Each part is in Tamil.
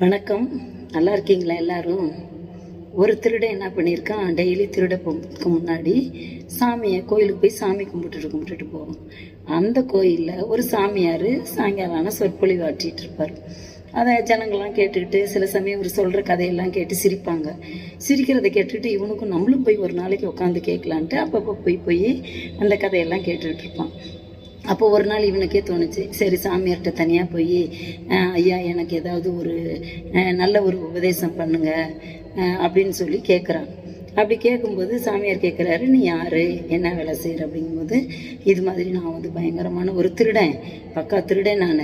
வணக்கம். நல்லா இருக்கீங்களா எல்லாரும்? ஒரு திருடன் என்ன பண்ணியிருக்கான்? டெய்லி திருட போகிறதுக்கு முன்னாடி சாமியை கோயிலுக்கு போய் சாமி கும்பிட்டுட்டு கும்பிட்டுட்டு போவோம் அந்த கோயிலில் ஒரு சாமியார் சாயங்காலம் ஆனால் சொற்பொழிவு ஆற்றிட்டு இருப்பார். அதை ஜனங்கள்லாம் கேட்டுக்கிட்டு சில சமயம் இவர் சொல்கிற கதையெல்லாம் கேட்டு சிரிப்பாங்க. சிரிக்கிறத கேட்டுக்கிட்டு இவனுக்கும் நம்மளும் போய் ஒரு நாளைக்கு உட்காந்து கேட்கலான்ட்டு அப்பப்போ போய் போய் அந்த கதையெல்லாம் கேட்டுக்கிட்டு இருப்பான். அப்போ ஒரு நாள் இவனுக்கே தோணுச்சு சரி சாமியார்கிட்ட தனியாக போய் ஐயா எனக்கு ஏதாவது ஒரு நல்ல ஒரு உபதேசம் பண்ணுங்க அப்படின்னு சொல்லி கேட்குறான் அப்படி கேட்கும்போது சாமியார் கேட்குறாரு நீ யாரு? என்ன வேலை செய்கிற அப்படிங்கும்போது இது மாதிரி நான் வந்து பயங்கரமான ஒரு திருடன். பக்கா திருடன் நான்.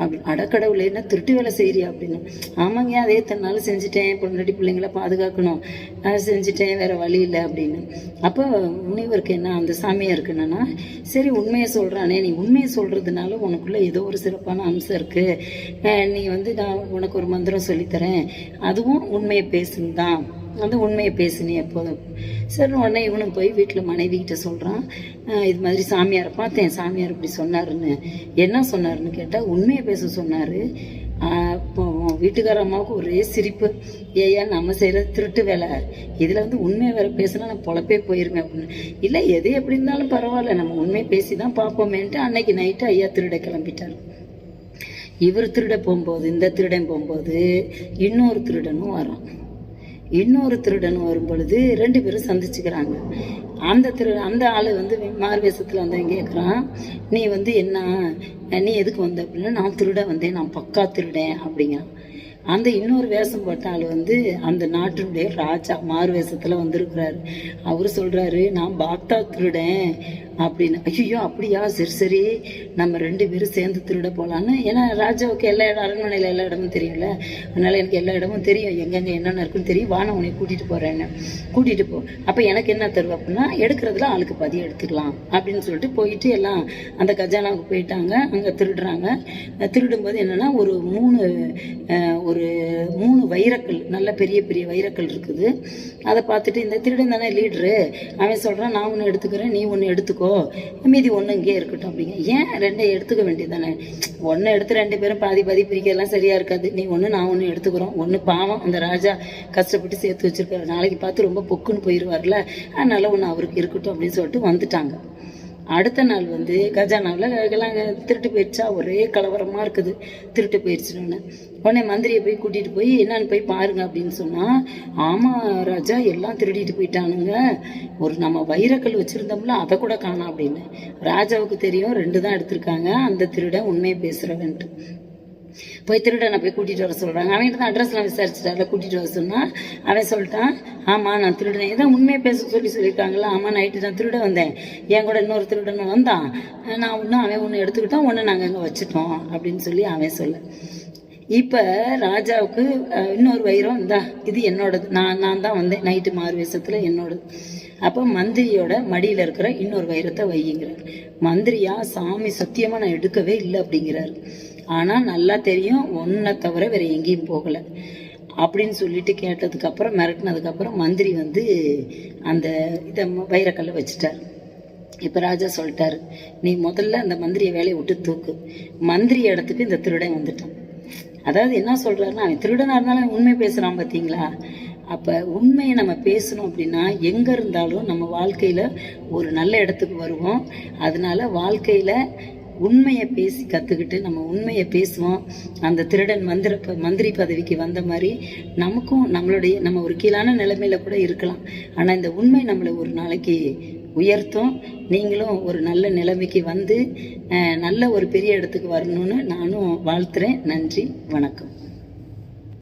அப்படி அடக்கடவுளே என்ன திருட்டு வேலை செய்கிறியா அப்படின்னு. ஆமாங்க அதே தன்னாலும் செஞ்சுட்டேன். பொண்ணாடி பிள்ளைங்கள பாதுகாக்கணும். நான் செஞ்சுட்டேன். வேற வழி இல்லை. அப்படின்னு. அப்போ முனிவருக்கு என்ன அந்த சாமியாருக்கு என்னன்னா சரி உண்மையை சொல்கிறானே நீ உண்மையை சொல்கிறதுனால உனக்குள்ள ஏதோ ஒரு சிறப்பான அம்சம் இருக்குது நீ வந்து நான் உனக்கு ஒரு மந்திரம் சொல்லித்தரேன். அதுவும் உண்மையை பேசுன்னு தான். வந்து உண்மையை பேசுனே எப்போதும். சரி உடனே இவனும் போய் வீட்டில் மனைவிக்கிட்ட சொல்கிறான் இது மாதிரி சாமியாரை பார்த்தேன் சாமியார் இப்படி சொன்னாருன்னு. என்ன சொன்னாருன்னு கேட்டால் உண்மையை பேச சொன்னார். வீட்டுக்கார அம்மாவுக்கு ஒரே சிரிப்பு. ஏயா நம்ம செய்கிற திருட்டு வேலை. இதில் வந்து உண்மையை வேற பேசினா நான் பொழப்பே போயிருமே அப்படின்னு. இல்லை எது எப்படி இருந்தாலும் பரவாயில்ல. நம்ம உண்மையை பேசி தான் பார்ப்போமேன்ட்டு அன்னைக்கு நைட்டு ஐயா திருட கிளம்பிட்டார். இவர் திருட போகும்போது இந்த திருடன் போகும்போது இன்னொரு திருடனும் வரான். இன்னொரு திருடன் வரும் பொழுது ரெண்டு பேரும் சந்திச்சுக்கிறாங்க. அந்த திரு அந்த ஆள் வந்து மார்வேசத்தில் வந்து கேட்குறான் நீ வந்து என்ன? நீ எதுக்கு வந்த? அப்படின்னா நான் திருட வந்தேன். நான் பக்கா திருடேன். அப்படிங்கிறான். அந்த இன்னொரு வேஷம் போட்ட ஆள் வந்து அந்த நாட்டினுடைய ராஜா மாறு வேஷத்தில் வந்திருக்கிறாரு. அவர் சொல்கிறாரு நான் பாக்தா திருடேன். அப்படின்னு. ஐயோ அப்படியா? சரி சரி. நம்ம ரெண்டு பேரும் சேர்ந்து திருட போகலான்னு ஏன்னா ராஜாவுக்கு எல்லா இடம் அரண்மனையில் எல்லா இடமும் தெரியும்ல. அதனால எனக்கு எல்லா இடமும் தெரியும். எங்கெங்கே என்னென்ன இருக்குன்னு தெரியும். வான உன்னை கூட்டிகிட்டு போகிறேன்னு கூட்டிகிட்டு போ. அப்போ எனக்கு என்ன தருவ அப்படின்னா எடுக்கிறதுல ஆளுக்கு பாதி எடுத்துக்கலாம் அப்படின்னு சொல்லிட்டு போயிட்டு எல்லாம் அந்த கஜானாவுக்கு போயிட்டாங்க. அங்கே திருடுறாங்க. திருடும்போது என்னென்னா ஒரு மூணு ஒரு மூணு வைரக்கல் நல்ல பெரிய பெரிய வைரக்கல் இருக்குது. அதை பார்த்துட்டு இந்த திருடன் தானே லீடரு அவன் சொல்கிறான் நான் ஒன்று எடுத்துக்கிறேன் நீ ஒன்று எடுத்துக்கோ. மீதி ஒன்று இங்கே இருக்கட்டும் அப்படிங்க. ஏன் ரெண்டை எடுத்துக்க வேண்டியது தானே ஒன்று எடுத்து ரெண்டு பேரும் பாதி பாதி பிரிக்கலாம் சரியாக இருக்காது. நீ ஒன்று நான் ஒன்று எடுத்துக்கிறோம். ஒன்று பாவம். அந்த ராஜா கஷ்டப்பட்டு சேர்த்து வச்சிருக்காரு. நாளைக்கு பார்த்து ரொம்ப பொக்குன்னு போயிடுவார்ல அதனால் ஒன்று அவருக்கு இருக்கட்டும் அப்படின்னு சொல்லிட்டு வந்துட்டாங்க. அடுத்த நாள் வந்து கஜானாவில் எல்லாம் திருட்டு போயிடுச்சா ஒரே கலவரமாக இருக்குது. திருட்டு போயிடுச்சுன்னு உடனே மந்திரியை போய் கூட்டிகிட்டு போய் என்னன்னு போய் பாருங்க அப்படின்னு சொன்னால் ஆமாம் ராஜா எல்லாம் திருடிட்டு போயிட்டானுங்க. ஒரு நம்ம வைரக்கல் வச்சுருந்தோம்ல அதை கூட காணோம் அப்படின்னு. ராஜாவுக்கு தெரியும் ரெண்டு தான் எடுத்திருக்காங்க. அந்த திருடன் உண்மையை பேசுகிறவன்ட்டு போய் திருடனை போய் கூட்டிகிட்டு வர சொல்கிறாங்க அவன்கிட்ட தான் அட்ரஸ்லாம் விசாரிச்சுட்டால கூட்டிகிட்டு வர சொன்னால் அவன் சொல்லிட்டான் ஆமாம் நான் திருடனே. இதான் உண்மையை பேச சொல்லி சொல்லியிருக்காங்களா ஆமாம் நைட்டு நான் திருட வந்தேன். என் கூட இன்னொரு திருடன் வந்தான். நான் ஒன்று அவன் ஒன்று எடுத்துக்கிட்டோம் ஒன்று நாங்கள் அங்கே வச்சுட்டோம் அப்படின்னு சொல்லி அவன் சொல்ல. இப்போ ராஜாவுக்கு இன்னொரு வைரம் இந்தா இது என்னோடது. நான் நான் தான் வந்தேன். நைட்டு மாறு வேஷத்தில் என்னோடது. அப்போ மந்திரியோட மடியில் இருக்கிற இன்னொரு வைரத்தை வையுங்கிறார். மந்திரியா சாமி சத்தியமாக நான் எடுக்கவே இல்லை அப்படிங்கிறாரு. ஆனால் நல்லா தெரியும் ஒன்றை தவிர வேறு எங்கேயும் போகலை. அப்படின்னு சொல்லிட்டு கேட்டதுக்கப்புறம் மிரட்டினதுக்கப்புறம் மந்திரி வந்து அந்த இதை வைரக்கல்லை வச்சுட்டார். இப்போ ராஜா சொல்லிட்டாரு நீ முதல்ல அந்த மந்திரியை வேலையை விட்டு தூக்கு. மந்திரி இடத்துக்கு இந்த திருடன் வந்துட்டான். அதாவது என்ன சொல்கிறாருன்னா அவன் திருடனாக இருந்தாலும் உண்மை பேசுகிறான் பார்த்தீங்களா அப்போ உண்மையை நம்ம பேசணும் அப்படின்னா எங்கே இருந்தாலும் நம்ம வாழ்க்கையில் ஒரு நல்ல இடத்துக்கு வருவோம். அதனால வாழ்க்கையில் உண்மையை பேசி கற்றுக்கிட்டு நம்ம உண்மையை பேசுவோம். அந்த திருடன் மந்திர ப- மந்திரி பதவிக்கு வந்த மாதிரி நமக்கும் நம்மளுடைய நம்ம ஒரு கீழான நிலைமையில கூட இருக்கலாம். ஆனால் இந்த உண்மை நம்மளை ஒரு நாளைக்கு உயர்த்தும். நீங்களும் ஒரு நல்ல நிலைமைக்கு வந்து நல்ல ஒரு பெரிய இடத்துக்கு வரணும்னு நானும் வாழ்த்துறேன். நன்றி வணக்கம்.